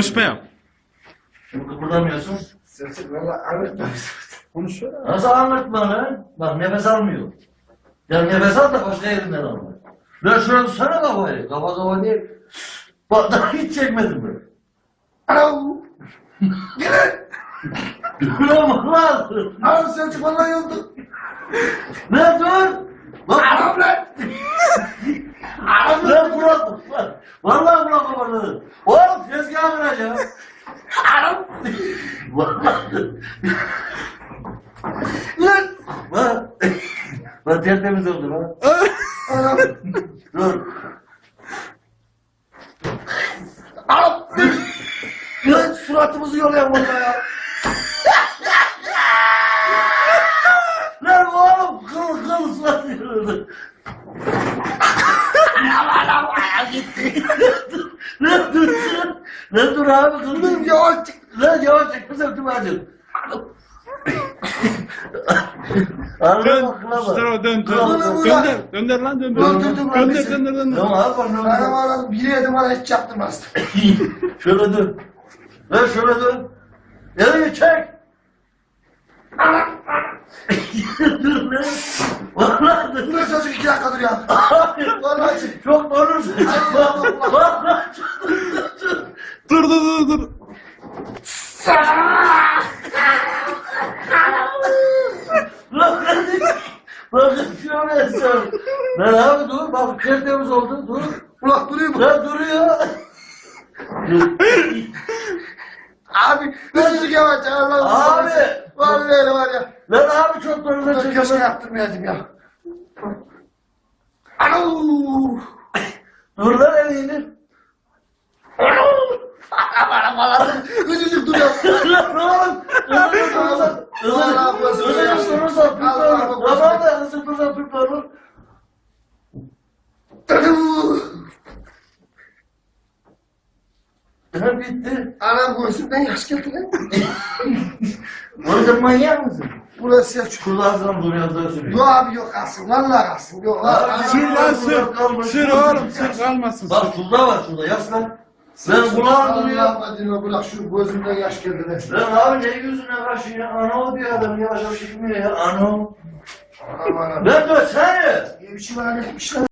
Konuşma yap. Şimdi kıpırdamıyorsun. Sırtı valla anlatma. Konuşuyor. Nasıl anlatma lan? Bak nefes almıyor. Ya nefes al da başka yerinden al. Lan şuraya tutsana kafayı. Kafa kafa değil. Bak daha hiç çekmedim ben. Gene. Durma lan. Anam Selçuk vallahi yoldu. Ne dur? Lan lan. Anam lan Burak. Lan. Vallahi Burak kabardı. Oğlum Anam. Vallahi. Lan. Lan. Lan tertemiz oldu lan. Anam. Dur. Anam. Lan suratımızı yolayan vallahi ya. Lan oğlum kıl kıl satıyordu. Anam ayağa gitti. Lan dur dur. Lan dur abi dur. Dur yavaş çık. Lan yavaş çek kızım dur acım. Arada Dön. tarafa dön. Dön. bak. Gönder. Gönder lan döndür. Döndürdüm lan Gönder bizi. gönder gönder. Tamam abi bak Anam oldu? anam biri yedim bana hiç yaptırmaz. Şöyle dur. Lan şöyle dur. Yarıyı çek. dur lan. Vallahi dur. Dur çocuk iki dakika dur ya. Vallahi çık. Çok doğrusun. Vallahi çok Dur dur dur dur. Lan Bak şöyle sen. Lan abi dur bak tertemiz oldu dur. Ulan duruyor mu? Lan duruyor. Abi çocuk yavaş ya. Allah Abi. Vallahi var ya. Lan abi çok doğrusun Dur köşe çekemez. yaptırmayaydım ya. Anam. Dur lan elini. Gıcıcık duruyor. Lan oğlum. Hızlı durursan. Vallahi burası Hızlı böyle. hızlı durursan. Tut Allah doğru. burası Tamam da hızlı durursan tut doğru. Ha bitti. Anam gözümden yaş geldi lan. Sen manyak mısın? Burası ya çukur. Kulağından duruyor da. Yok abi yok kalsın. Vallahi kalsın. Yok. Abi, Sür lan sür. Kalmış. Sür oğlum sür kalmasın. Bak şurada var şurada yaslan. Sen kulağın duruyor. Allah dinle bırak şu gözümden yaş geldi lan. Lan abi ne yüzüne karşı ya? Ano diyor adam yavaş yavaş gitmiyor ya. Anam anam. Lan dur sen. Ne biçim hale etmişler.